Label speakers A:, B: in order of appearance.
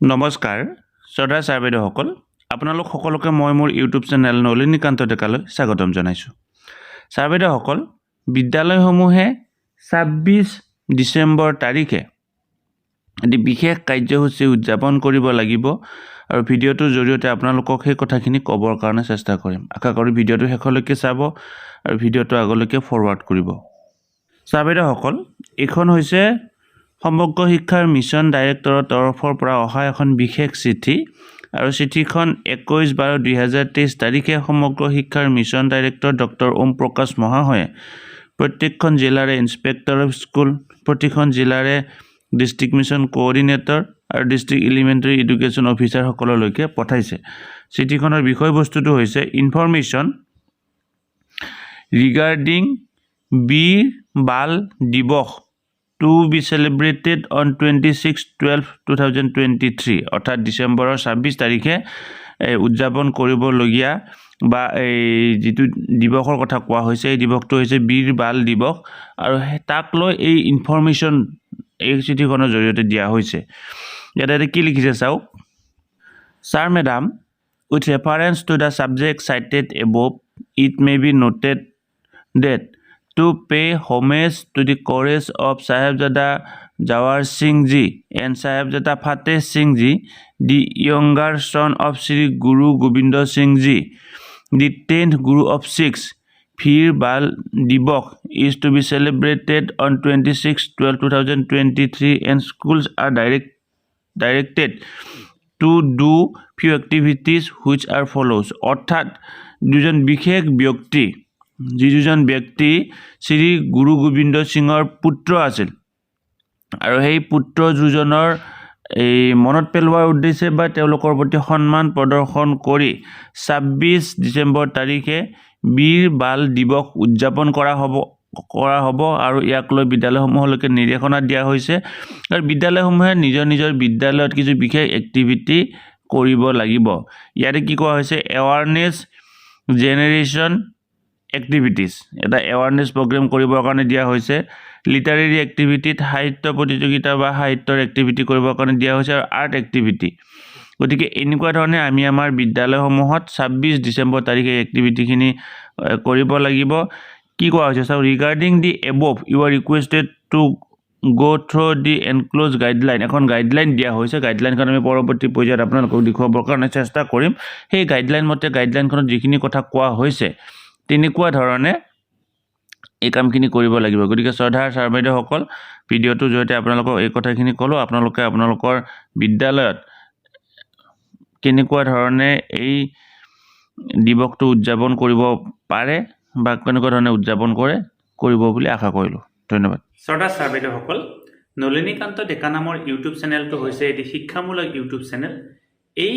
A: নমস্কাৰ শ্ৰদ্ধা ছাৰ বাইদেউসকল আপোনালোক সকলোকে মই মোৰ ইউটিউব চেনেল নলিনীকান্ত ডেকালৈ স্বাগতম জনাইছোঁ। ছাৰ বাইদেউসকল বিদ্যালয়সমূহে ছাব্বিছ ডিচেম্বৰ তাৰিখে এটি বিশেষ কাৰ্যসূচী উদযাপন কৰিব লাগিব আৰু ভিডিঅ'টোৰ জৰিয়তে আপোনালোকক সেই কথাখিনি ক'বৰ কাৰণে চেষ্টা কৰিম। আশা কৰি ভিডিঅ'টো শেষলৈকে চাব আৰু ভিডিঅ'টো আগলৈকে ফৰৱাৰ্ড কৰিব। ছাৰ বাইদেউসকল এইখন হৈছে সমগ্ৰ শিক্ষাৰ মিছন ডাইৰেক্টৰৰ তৰফৰ পৰা অহা এখন বিশেষ চিঠি আৰু চিঠিখন একৈছ বাৰ দুহেজাৰ তেইছ তাৰিখে সমগ্ৰ শিক্ষাৰ মিছন ডাইৰেক্টৰ ডক্টৰ ওম প্ৰকাশ মহাশয়ে প্ৰত্যেকখন জিলাৰে ইনস্পেক্টৰ অফ স্কুল প্ৰতিখন জিলাৰে ডিষ্ট্ৰিক্ট মিছন কোঅৰ্ডিনেটৰ আৰু ডিষ্ট্ৰিক্ট এলিমেণ্টেৰী এডুকেশ্যন অফিচাৰসকললৈকে পঠাইছে। চিঠিখনৰ বিষয়বস্তুটো হৈছে information regarding Veer Baal Diwas to be celebrated on twenty six twelve two thousand twenty three অৰ্থাৎ ডিচেম্বৰৰ ছাব্বিছ তাৰিখে উদযাপন কৰিবলগীয়া বা এই যিটো দিৱসৰ কথা কোৱা হৈছে, এই দিৱসটো হৈছে বীৰ বাল দিৱস আৰু তাক লৈ এই ইনফৰ্মেশ্যন এই চিঠিখনৰ জৰিয়তে দিয়া হৈছে। ইয়াতে এতিয়া কি লিখিছে চাওক? Sir madam with reference to the subject cited above it may be noted that to pay homage to the courage of Sahibzada Jawar Singh Ji and Sahibzada Fateh Singh Ji, the younger son of Sri Guru Gobind Singh Ji, the tenth Guru of Sikhs, Phir Bal Divok is to be celebrated on 26 12 2023 and schools are direct directed to do few activities which are follows অৰ্থাৎ দুজন বিশেষ ব্যক্তি যি দুজন ব্যক্তি শ্ৰী গুৰু গোবিন্দ সিঙৰ পুত্ৰ আছিল। আৰু সেই পুত্ৰ দুজনৰ এই মনত পেলোৱাৰ উদ্দেশ্যে বা তেওঁলোকৰ প্ৰতি সন্মান প্ৰদৰ্শন কৰি ছাব্বিছ ডিচেম্বৰ তাৰিখে বীৰ বাল দিৱস উদযাপন কৰা হ'ব কৰা হ'ব আৰু ইয়াক লৈ বিদ্যালয়সমূহলৈকে নিৰ্দেশনা দিয়া হৈছে। আৰু বিদ্যালয়সমূহে নিজৰ নিজৰ বিদ্যালয়ত কিছু বিশেষ এক্টিভিটি কৰিব লাগিব। ইয়াতে কি কোৱা হৈছে? এৱাৰনেছ জেনেৰেশ্যন এক্টিভিটিছ এটা এৱাৰনেছ প্ৰগ্ৰেম কৰিবৰ কাৰণে দিয়া হৈছে। লিটাৰেৰী এক্টিভিটিত সাহিত্য প্ৰতিযোগিতা বা সাহিত্যৰ এক্টিভিটি কৰিবৰ কাৰণে দিয়া হৈছে আৰু আৰ্ট এক্টিভিটি গতিকে এনেকুৱা ধৰণে আমি আমাৰ বিদ্যালয়সমূহত ছাব্বিছ ডিচেম্বৰ তাৰিখে এক্টিভিটিখিনি কৰিব লাগিব। কি কোৱা হৈছে? চাওক regarding the above you are requested to go' through the enclosed guideline এখন গাইডলাইন দিয়া হৈছে। গাইডলাইনখন আমি পৰৱৰ্তী পৰ্যায়ত আপোনালোকক দেখুৱাবৰ কাৰণে চেষ্টা কৰিম। সেই গাইডলাইন মতে গাইডলাইনখনত যিখিনি কথা কোৱা হৈছে তেনেকুৱা ধৰণে এই কামখিনি কৰিব লাগিব। গতিকে শ্ৰদ্ধাৰ ছাৰ বাইদেউসকল ভিডিঅ'টোৰ জৰিয়তে আপোনালোকক এই কথাখিনি ক'লোঁ। আপোনালোকে আপোনালোকৰ বিদ্যালয়ত কেনেকুৱা ধৰণে এই দিৱসটো উদযাপন কৰিব পাৰে বা কেনেকুৱা ধৰণে উদযাপন কৰে, কৰিব বুলি আশা কৰিলোঁ। ধন্যবাদ।
B: শ্ৰদ্ধা ছাৰ বাইদেউসকল নলিনীকান্ত ডেকা নামৰ ইউটিউব চেনেলটো হৈছে এটি শিক্ষামূলক ইউটিউব চেনেল। এই